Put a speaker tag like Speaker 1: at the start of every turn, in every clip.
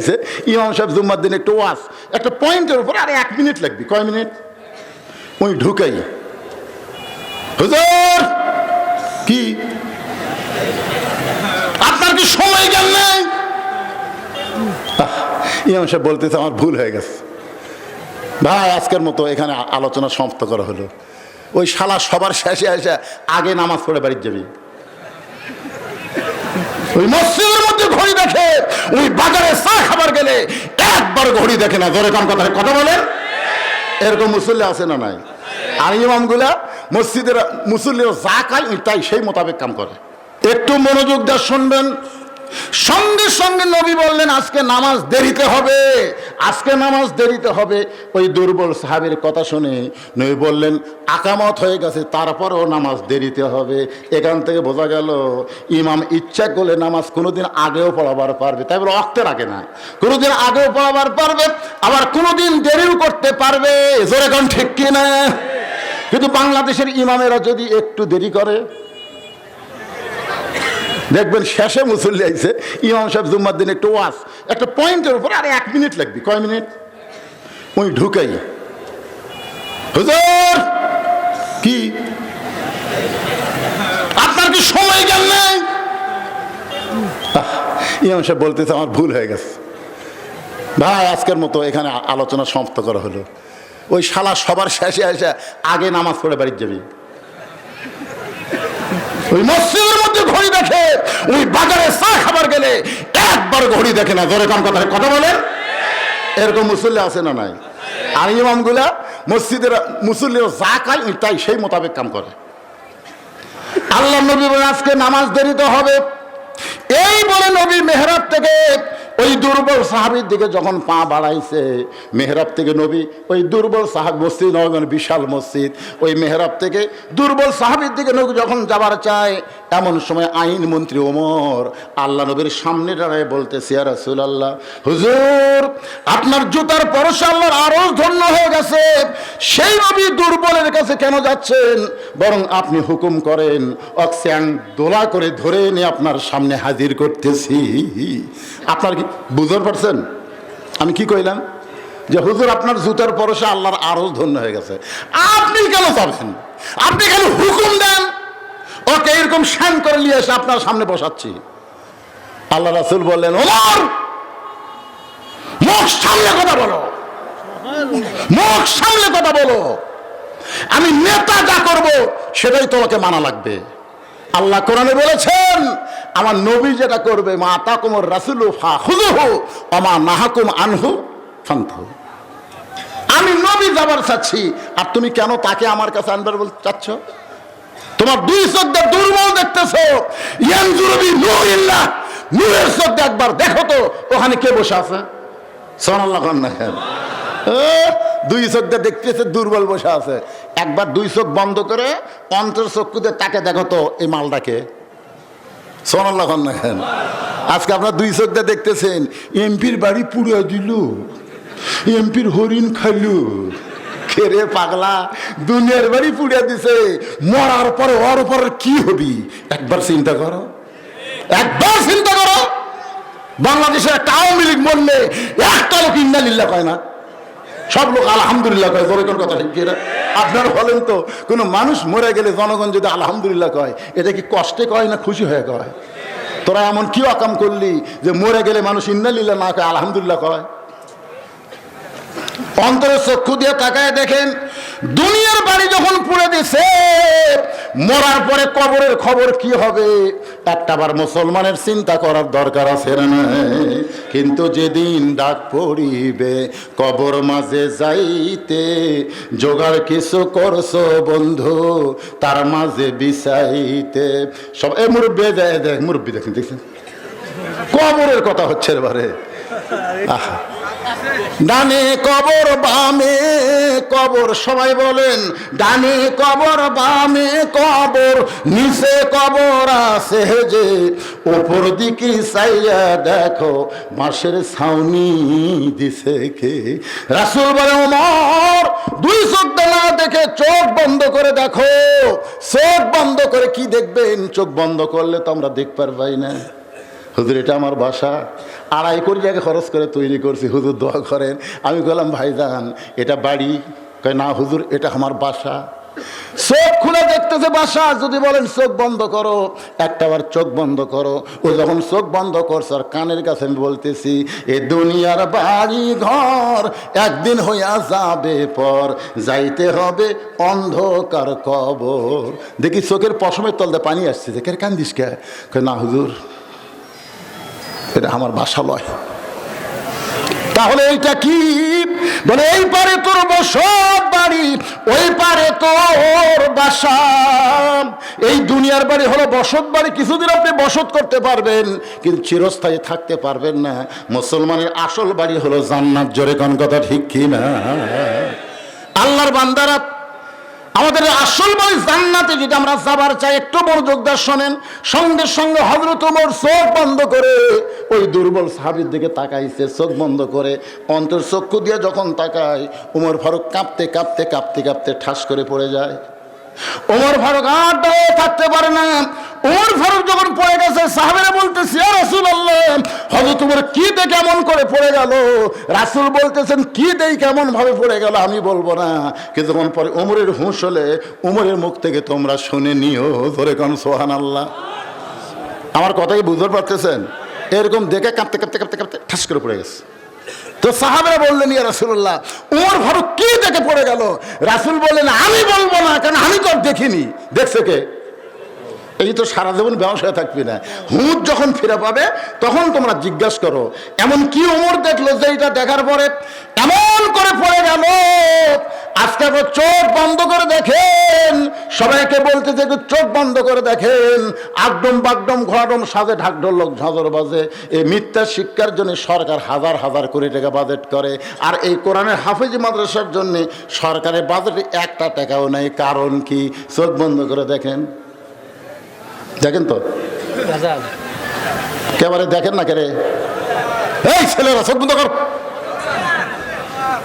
Speaker 1: আইছে ইমাম সাহেব জুম্মার দিন একটু ওয়াস একটা পয়েন্টের উপর আরে এক মিনিট লাগবে। কয় মিনিট? ওই ঢুকাই। হুজুর! কি? আপনার কি সময় জ্ঞান নেই? ইমাম সাহেব বলতেছে, আমার ভুল হয়ে গেছে। ভাই, আজকের মতো এখানে আলোচনা সমাপ্ত করা হলো। ওই শালা সবার শেষে এসে আগে নামাজ পড়ে বাড়ির যাবি। ওই মসজিদের মধ্যে ঘড়ি দেখে, ওই বাজারে চা খাবার গেলে একবার ঘড়ি দেখে না। জোরে কাম কথা কথা বলেন। এরকম মুসল্লি আছে না নাই? আর ইমামগুলা মসজিদের মুসল্লিরা যা খায় তাই সেই মোতাবেক কাম করে। একটু মনোযোগ দিয়ে শুনবেন। সঙ্গে সঙ্গে নবী বললেন, আজকে নামাজ দেরিতে হবে। আজকে নামাজ দেরিতে হবে। ওই দুর্বল সাহাবের কথা শুনে নবী বললেন, আকামত হয়ে গেছে, তারপরেও নামাজ দেরিতে হবে। এখান থেকে বোঝা গেল, ইমাম ইচ্ছা করলে নামাজ কোনোদিন আগেও পড়াবার পারবে। তাই বলে, অক্তের আগে না। কোনোদিন আগেও পড়াবার পারবে, আবার কোনোদিন দেরিও করতে পারবে। জোরে ঠিক কিনা? কিন্তু বাংলাদেশের ইমামেরা যদি একটু দেরি করে দেখবেন শেষে মুসল্লি আইছে, ইমাম সাহেব জুম্মার দিন একটু ওয়াস একটা পয়েন্টের উপর আরে এক মিনিট লাগবে, কয় মিনিট? ওই ঢুকাই। হুজুর, কি? আপনার কি সময় জ্ঞান নেই? ইমাম সাহেব বলতেছে, আমার ভুল হয়ে গেছে। ভাই, আজকের মতো এখানে আলোচনা সমাপ্ত করা হলো। ওই শালা সবার শেষে এসে আগে নামাজ পড়ে বাড়ির যাবি। ওই মসজিদের মধ্যে ঘড়ি দেখে, ওই বাজারে চা খাবার গেলে একবার ঘড়ি দেখে না। জোরে কাম কথা কথা বলেন। এরকম মুসল্লি আছে না নাই? আর ইমামগুলা মসজিদের মুসল্লিরা যা খায় তাই সেই মোতাবেক কাম করে। আল্লাহ নবী আজকে নামাজ দেরিতে হবে। এই বলে নবী মেহরাব থেকে ওই দুর্বল সাহাবির দিকে যখন পা বাড়াইছে, মেহরাব থেকে নবী, ওই দুর্বল সাহাব মসজিদ নয় বিশাল মসজিদ, ওই মেহরাব থেকে দুর্বল সাহাবির দিকে নবী যখন যাবার চায়, এমন সময় আইন মন্ত্রী ওমর, আল্লাহ নবীর সামনে দাঁড়ায় বলতে সিয়া রাসুল আল্লাহ হুজুর, আপনার জুতার পরশে আল্লাহর আরও ধন্য হয়ে গেছে। সেই নবী দুর্বলের কাছে কেন যাচ্ছেন? বরং আপনি হুকুম করেন, অক্সিয়ান দোলা করে ধরে এনে আপনার সামনে হাজির করতেছি। আপনার কি বুঝতে পারছেন? আমি কি কইলাম? যে হুজুর, আপনার জুতার পরশে আল্লাহর আরও ধন্য হয়ে গেছে। আপনি কেন যাবেন আপনি কেন হুকুম দেন। ওকে এরকম শ্যান করে নিয়ে এসে আপনার সামনে বসাচ্ছি। আল্লাহ রাসুল বললেন, ওমর, মুখ সামনে কথা বলো। মুখ সামনে কথা বলো। আমি নেতা যা করব, সেটাই তোমাকে মানা লাগবে। আল্লাহ কোরআনে বলেছেন আমার নবী যেটা করবে, মা তাকুমর রাসুলু ফা হুজুহু অমা নাহাকুম আনহু ফান্থু আমি নবী যাবার চাচ্ছি, আর তুমি কেন তাকে আমার কাছে আনবার বলতে চাচ্ছ? তোমার দুই দিয়ে দুর্বল দেখতেছো। ইয়ানজুরবি নূরিল্লাহ, নূরের দিয়ে একবার দেখো তো, ওখানে কে বসে আছে? সোনাল্লাহ খান না দুই দিয়ে দেখতেছে, দুর্বল বসে আছে। একবার দুই চোখ বন্ধ করে অন্তর চক্ষুতে তাকে দেখো তো, এই মালটাকে। সোনাল্লাহ না আজকে আপনার দুই চোখ দিয়ে দেখতেছেন, এমপির বাড়ি পুড়ে দিল, এমপির হরিণ খাইলু, খেরে পাগলা, দুনিয়ার বাড়ি পুড়িয়ে দিছে, মরার পরে ওর উপর কি হবি? একবার চিন্তা করো। একবার চিন্তা করো। বাংলাদেশের একটা আওয়ামী লীগ বললে একটা লোক ইন্দালিল্লা কয় না? সব লোক আলহামদুলিল্লাহ কয়, বড় কথা ঠিক না? আপনারা বলেন তো, কোনো মানুষ মরে গেলে জনগণ যদি আলহামদুলিল্লাহ কয়, এটা কি কষ্টে কয় না খুশি হয়ে কয়? তোরা এমন কি অকাম করলি যে মরে গেলে মানুষ ইন্দালিল্লাহ না কয়, আলহামদুলিল্লাহ কয়? অন্তরে চক্ষু দিয়ে তাকায় দেখেন, দুনিয়ার বাড়ি যখন পুড়ে দিছে, মরার পরে কবরের খবর কি হবে? একটাবার মুসলমানের চিন্তা করার দরকার আছে না? কিন্তু যেদিন ডাক পড়িবে, কবর মাঝে যাইতে জোগাড় কিছু করছ বন্ধু, তার মাঝে বিছাইতে। সব এ মুরব্বী দেখ মুরব্বী দেখেন, দেখছেন? কবরের কথা হচ্ছে এবারে আহা। ডানে কবর, বামে কবর। সবাই বলেন, ডানে কবর, বামে কবর, নিচে কবর আছে যে। ওপর দিকে চাইয়া দেখো বাঁশের ছাউনি দিছে কে। রাসুল বলে, ওমর, দুই চোখ না দেখে চোখ বন্ধ করে দেখো। চোখ বন্ধ করে কি দেখবেন? চোখ বন্ধ করলে তো আমরা দেখ পারবাই না। হুজুর, এটা আমার বাসা। আড়াই কোটি টাকা খরচ করে তৈরি করছি। হুজুর দোয়া করেন। আমি বললাম, ভাইজান, এটা বাড়ি। কয়, না হুজুর, এটা আমার বাসা। চোখ খুলে দেখতেছে বাসা। যদি বলেন, চোখ বন্ধ করো। একটা বার চোখ বন্ধ করো। ও যখন চোখ বন্ধ করছে, আর কানের কাছে আমি বলতেছি, এ দুনিয়ার বাড়ি ঘর একদিন হইয়া যাবে পর। যাইতে হবে অন্ধকার কবর। দেখি চোখের পশমের তলতে পানি আসছে কে কান্দিস কে? না হুজুর এটা আমার বাসা লয়। তাহলে এইটা কি? বলে, এই পারে তোর বসত বাড়ি, ওই পারে তোর বাসা। এই দুনিয়ার বাড়ি হলো বসত বাড়ি, কিছুদিন আপনি বসত করতে পারবেন, কিন্তু চিরস্থায়ী থাকতে পারবেন না। মুসলমানের আসল বাড়ি হলো জান্নাত, জোরে কোন কথা ঠিক কি না আল্লাহর বান্দারা আমাদের আসল বই জান্নাতে যদি আমরা যাবার চাই, একটু মনোযোগ দিয়ে শোনেন। সঙ্গে সঙ্গে হজরত ওমর চোখ বন্ধ করে ওই দুর্বল সাহাবির দিকে তাকাইছে, চোখ বন্ধ করে। অন্তর চক্ষু দিয়ে যখন তাকায় উমর ফারুক কাঁপতে কাঁপতে কাঁপতে কাঁপতে ঠাস করে পড়ে যায়। ওমর ফারুক আর থাকতে পারে না। ওমর ফারুক যখন পড়ে গেছে, সাহাবেরা বলতেছে রাসুল হজরত উমর কি দেখে এমন করে পড়ে গেল? রাসুল বলতেছেন, কি দেই কেমন ভাবে পড়ে গেল আমি বলব না। কিন্তু তখন পরে ওমরের হুঁশ হলে উমরের মুখ থেকে তোমরা শুনে নিও। ধরে কোন সোহান আল্লাহ আমার কথাই বুঝতে পারতেছেন? এরকম দেখে কাঁপতে কাঁপতে কাঁপতে কাঁপতে, ঠাস করে পড়ে গেছে। তো সাহাবেরা বললেন, ইয়া রাসুল্লাহ ওমর ফারুক কি দেখে পড়ে গেল? রাসুল বললেন, আমি বলব না কেন আমি তো দেখিনি। দেখছে কে? এই তো সারা জীবন ব্যবসায় থাকবি না। হুঁত যখন ফিরে পাবে, তখন তোমরা জিজ্ঞাসা করো, এমন কি ওমর দেখল যে এটা দেখার পরে? এমন করে পড়ে গেল আজকে একবার চোখ বন্ধ করে দেখেন। সবাইকে বলতে যে চোখ বন্ধ করে দেখেন। আগডম বাগডম ঘোড়াডম সাজে ঢাকঢোল লোক ঝাঁঝর বাজে। এই মিথ্যা শিক্ষার জন্য সরকার হাজার হাজার কোটি টাকা বাজেট করে। আর এই কোরআনের হাফিজ মাদ্রাসার জন্য সরকারের বাজেটে একটা টাকাও নেই। কারণ কি? চোখ বন্ধ করে দেখেন। দেখেন তো? কেবারে দেখেন না কেরে এই ছেলেরা, চোখ বন্ধ কর।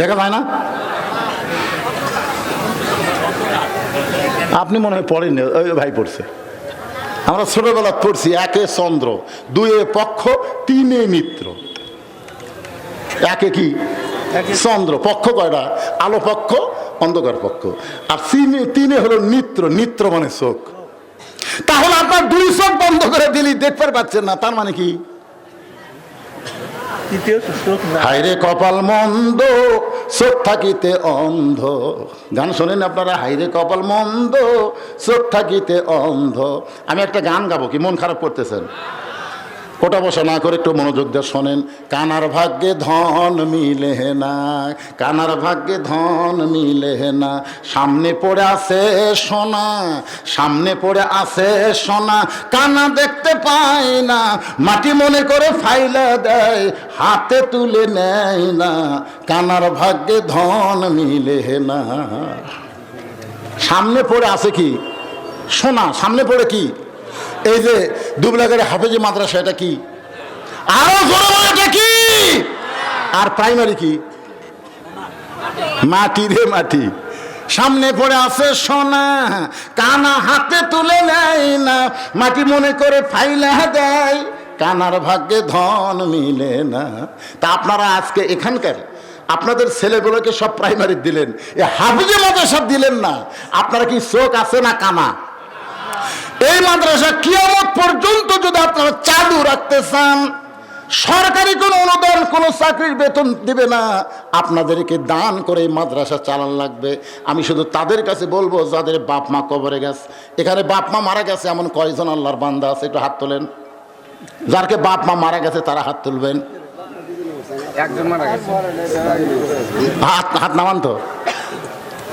Speaker 1: দেখা যায় না? আপনি মনে হয় পড়েননি ওই ভাই পড়ছে। আমরা ছোটবেলা পড়ছি একে চন্দ্র দুয়ে পক্ষ তিনে মিত্র। একে কি? চন্দ্র পক্ষ কয়টা আলো পক্ষ অন্ধকার পক্ষ। আর তিনে তিনে হলো নিত্র নিত্র মানে চোখ। তাহলে আপনার দুই চোখ বন্ধ করে দিলি দেখতে পাচ্ছেন না তার মানে কি? হাইরে কপাল মন্দ চোখ থাকিতে অন্ধ। গান শোনেন আপনারা? হাইরে কপাল মন্দ। চোখ থাকিতে অন্ধ। আমি একটা গান গাবো, কি মন খারাপ করতেছেন? ওটা বসা না করে একটু মনোযোগ দিয়ে শোনেন। কানার ভাগ্যে ধন মিলে না, কানার ভাগ্যে ধন মিলে না। সামনে পড়ে আছে সোনা, সামনে পড়ে আছে সোনা, কানা দেখতে পায় না, মাটি মনে করে ফাইলা দেয়, হাতে তুলে নেয় না। কানার ভাগ্যে ধন মিলে না। সামনে পড়ে আছে কি? সোনা, সামনে পড়ে কি? এই যে দুবলাগাড়ি হাফেজি মাদ্রাসা, এটা কি? আরও এটা কি? আর প্রাইমারি কি? মাটি রে মাটি। সামনে পড়ে আছে সোনা, কানা হাতে তুলে নেয় না। মাটি মনে করে ফাইলা দেয়, কানার ভাগ্যে ধন মিলে না। তা আপনারা আজকে এখানকার আপনাদের ছেলেগুলোকে সব প্রাইমারি দিলেন। এ হাফিজে মাদ্রাসা দিলেন না। আপনারা কি চোখ আছে না কানা? এই মাদ্রাসা কিয়ামত পর্যন্ত যদি আপনারা চালু রাখতে চান সরকারি কোনো অনুদান কোনো চাকরির বেতন দিবে না। আপনাদেরকে দান করে মাদ্রাসা চালান লাগবে। আমি শুধু তাদের কাছে বলব যাদের বাপ মা কবরে গেছে এখানে বাপ মা মারা গেছে এমন কয়জন আল্লাহর বান্দা আছে? একটু হাত তোলেন। যারকে বাপ মা মারা গেছে তারা হাত তুলবেন। হাত হাত নামান তো।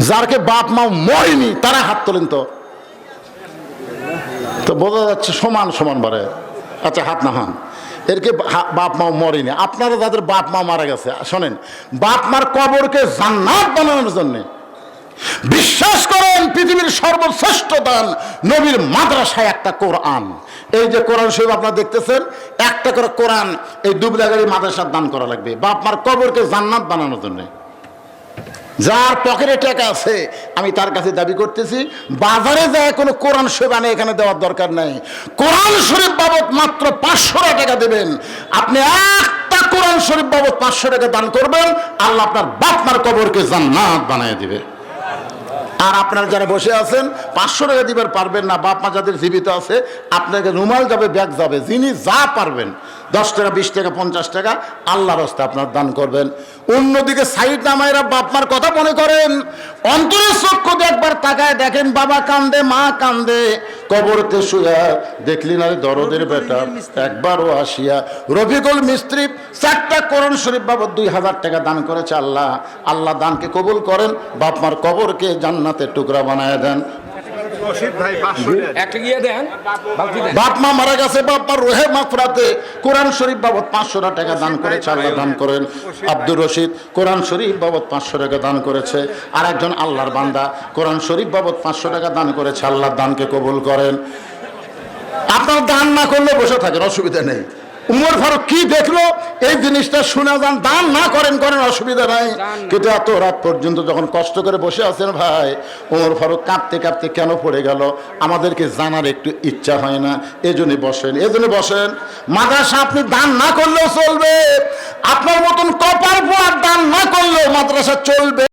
Speaker 1: যারকে বাপ মা মরেনি তারা হাত তোলেন তো। তো বোঝা যাচ্ছে সমান সমান বারে। আচ্ছা হাত নামান এরকে বা- বাপ মা মরেনি। আপনারা যাদের বাপ মা মারা গেছে, শোনেন, বাপ মার কবরকে জান্নাত বানানোর জন্যে বিশ্বাস করেন, পৃথিবীর সর্বশ্রেষ্ঠ দান, নবীর মাদ্রাসায় একটা কোরআন। এই যে কোরআন শরীফ আপনারা দেখতেছেন, একটা করে কোরআন এই দুবলাগাড়ি মাদ্রাসার দান করা লাগবে। বাপ মার কবরকে জান্নাত বানানোর জন্য। যার পকেটে টাকা আছে, আমি তার কাছে দাবি করতেছি, বাজারে যায় কোনো কোরআন শরীফ আনে এখানে দেওয়ার দরকার নাই। কোরআন শরীফ বাবদ মাত্র পাঁচশো টাকা দেবেন। আপনি একটা কোরআন শরীফ বাবদ পাঁচশো টাকা দান করবেন, আল্লাহ আপনার বাপমার কবরকে জান্নাত বানিয়ে দিবে। আর আপনারা যারা বসে আছেন, পাঁচশো টাকা দিবার পারবেন না বাপ মা যাদের জীবিত আছে, আপনাকে রুমাল যাবে, ব্যাগ যাবে, যিনি যা পারবেন দশ টাকা বিশ টাকা পঞ্চাশ টাকা আল্লাহর হস্তে আপনার দান করবেন। অন্যদিকে সাইড নামাইরা বাপ মার কথা মনে করেন অন্তরের চক্ষু একবার তাকায় দেখেন বাবা কান্দে মা কান্দে কবরতে শুয়া দেখলি না দরদের বেটা? একবারও আসিয়া রফিকুল মিস্ত্রি চারটা করণ শরীফ বাবা দুই হাজার টাকা দান করেছে আল্লাহ। আল্লাহ দানকে কবুল করেন বাপ মার কবরকে জান্নাতের টুকরা বানায় দেন।
Speaker 2: একটা গিয়ে দেন।
Speaker 1: বাপ মা মারা গেছে বাপ মা রোহে মাফরাতে কোরআন শরীফ বাবদ পাঁচশো টাকা দান করেছে আল্লাহ দান করেন। আব্দুর রশিদ কোরআন শরীফ বাবদ পাঁচশো টাকা দান করেছে। আর একজন আল্লাহর বান্দা কোরআন শরীফ বাবদ পাঁচশো টাকা দান করেছে আল্লাহর দানকে কবুল করেন। আপনার দান না করলে বসে থাকেন অসুবিধা নেই। উমর ফারুক কি দেখল? এই জিনিসটা শোনা যান দান না করেন করেন অসুবিধা নাই। কিন্তু এত রাত পর্যন্ত যখন কষ্ট করে বসে আছেন ভাই উমর ফারুক কাঁপতে কাঁপতে কেন পড়ে গেল? আমাদেরকে জানার একটু ইচ্ছা হয় না। এজন্য বসেন এজন্য বসেন। মাদ্রাসা আপনি দান না করলেও চলবে। আপনার মতন কপাল পোয়ার দান না করলেও মাদ্রাসা চলবে।